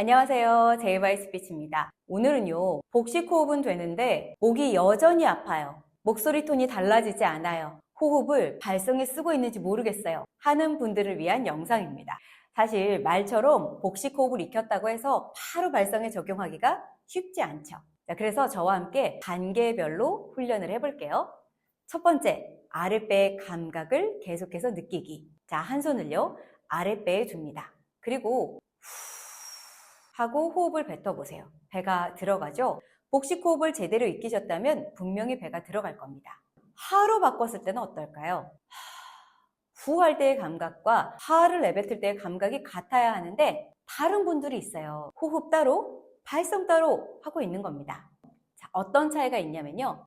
안녕하세요. 제이바이 스피치입니다. 오늘은요, 복식 호흡은 되는데 목이 여전히 아파요. 목소리 톤이 달라지지 않아요. 호흡을 발성에 쓰고 있는지 모르겠어요. 하는 분들을 위한 영상입니다. 사실 말처럼 복식 호흡을 익혔다고 해서 바로 발성에 적용하기가 쉽지 않죠. 자, 그래서 저와 함께 단계별로 훈련을 해볼게요. 첫 번째, 아랫배의 감각을 계속해서 느끼기. 자, 한 손을요, 아랫배에 둡니다. 그리고 하고 호흡을 뱉어보세요. 배가 들어가죠? 복식 호흡을 제대로 익히셨다면 분명히 배가 들어갈 겁니다. 하로 바꿨을 때는 어떨까요? 후할 때의 감각과 하를 내뱉을 때의 감각이 같아야 하는데 다른 분들이 있어요. 호흡 따로, 발성 따로 하고 있는 겁니다. 자, 어떤 차이가 있냐면요.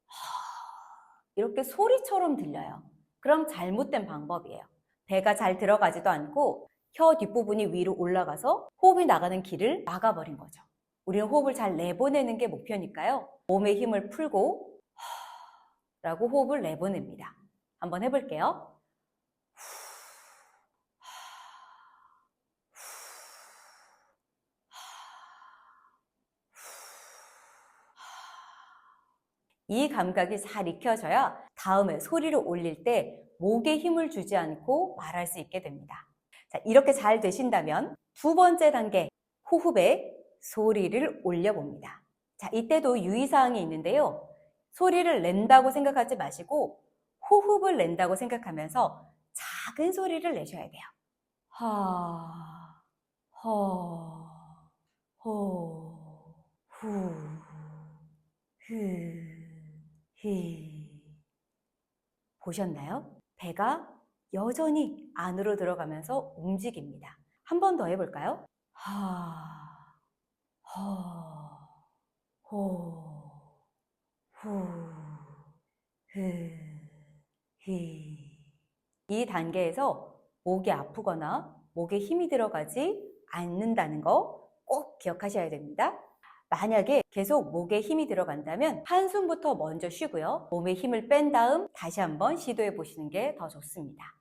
이렇게 소리처럼 들려요. 그럼 잘못된 방법이에요. 배가 잘 들어가지도 않고 혀 뒷부분이 위로 올라가서 호흡이 나가는 길을 막아버린 거죠. 우리는 호흡을 잘 내보내는 게 목표니까요. 몸의 힘을 풀고 라고 호흡을 내보냅니다. 한번 해볼게요. 이 감각이 잘 익혀져야 다음에 소리를 올릴 때 목에 힘을 주지 않고 말할 수 있게 됩니다. 자, 이렇게 잘 되신다면 두 번째 단계 호흡에 소리를 올려봅니다. 자, 이때도 유의사항이 있는데요. 소리를 낸다고 생각하지 마시고 호흡을 낸다고 생각하면서 작은 소리를 내셔야 돼요. 하, 허, 호, 후, 흐, 히. 보셨나요? 배가 여전히 안으로 들어가면서 움직입니다. 한 번 더 해볼까요? 하, 허, 호, 후, 흐, 히. 이 단계에서 목이 아프거나 목에 힘이 들어가지 않는다는 거 꼭 기억하셔야 됩니다. 만약에 계속 목에 힘이 들어간다면 한숨부터 먼저 쉬고요. 몸에 힘을 뺀 다음 다시 한번 시도해 보시는 게 더 좋습니다.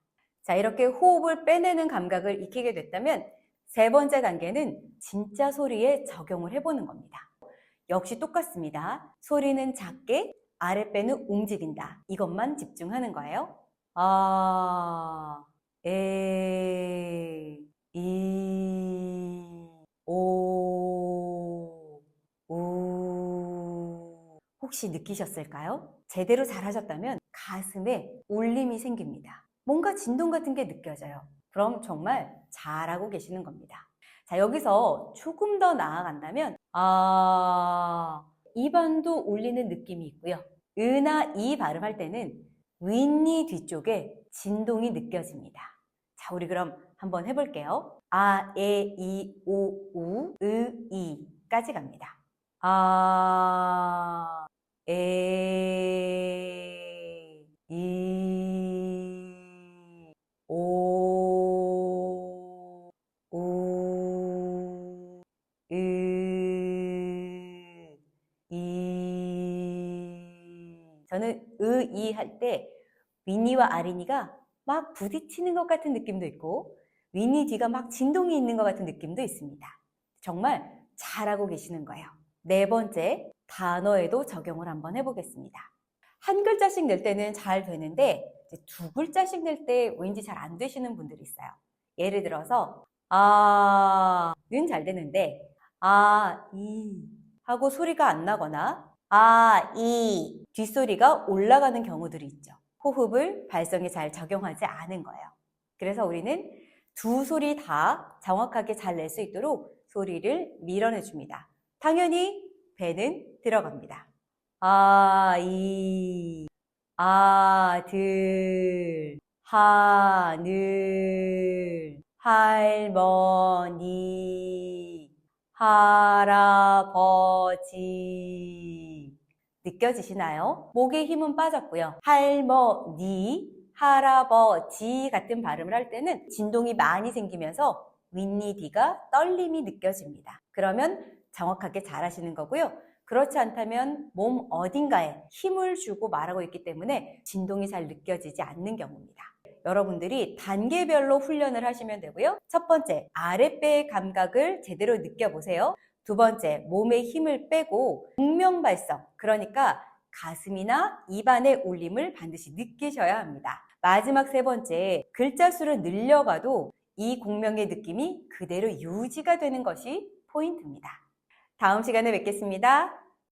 자, 이렇게 호흡을 빼내는 감각을 익히게 됐다면 세 번째 단계는 진짜 소리에 적용을 해보는 겁니다. 역시 똑같습니다. 소리는 작게, 아랫배는 움직인다. 이것만 집중하는 거예요. 아, 에, 이, 오, 우. 혹시 느끼셨을까요? 제대로 잘하셨다면 가슴에 울림이 생깁니다. 뭔가 진동 같은 게 느껴져요. 그럼 정말 잘하고 계시는 겁니다. 자, 여기서 조금 더 나아간다면, 아, 입안도 울리는 느낌이 있고요. 으나 이 발음할 때는 윗니 뒤쪽에 진동이 느껴집니다. 자, 우리 그럼 한번 해볼게요. 아, 에, 이, 오, 우, 으, 이까지 갑니다. 아, 으, 이할때 윗니와 아랫니가 막 부딪히는 것 같은 느낌도 있고 윗니 뒤가 막 진동이 있는 것 같은 느낌도 있습니다. 정말 잘하고 계시는 거예요. 네 번째, 단어에도 적용을 한번 해보겠습니다. 한 글자씩 낼 때는 잘 되는데 두 글자씩 낼 때 왠지 잘 안 되시는 분들이 있어요. 예를 들어서 아는 잘 되는데 아, 이 하고 소리가 안 나거나 아, 이 뒷소리가 올라가는 경우들이 있죠. 호흡을 발성에 잘 적용하지 않은 거예요. 그래서 우리는 두 소리 다 정확하게 잘 낼 수 있도록 소리를 밀어내 줍니다. 당연히 배는 들어갑니다. 아, 이, 아 들, 하늘, 할머니, 할아버지. 느껴지시나요? 목에 힘은 빠졌고요. 할머니, 할아버지 같은 발음을 할 때는 진동이 많이 생기면서 윗니 뒤가 떨림이 느껴집니다. 그러면 정확하게 잘 하시는 거고요. 그렇지 않다면 몸 어딘가에 힘을 주고 말하고 있기 때문에 진동이 잘 느껴지지 않는 경우입니다. 여러분들이 단계별로 훈련을 하시면 되고요. 첫 번째, 아랫배의 감각을 제대로 느껴보세요. 두 번째, 몸의 힘을 빼고 공명발성, 그러니까 가슴이나 입안의 울림을 반드시 느끼셔야 합니다. 마지막 세 번째, 글자 수를 늘려가도 이 공명의 느낌이 그대로 유지가 되는 것이 포인트입니다. 다음 시간에 뵙겠습니다.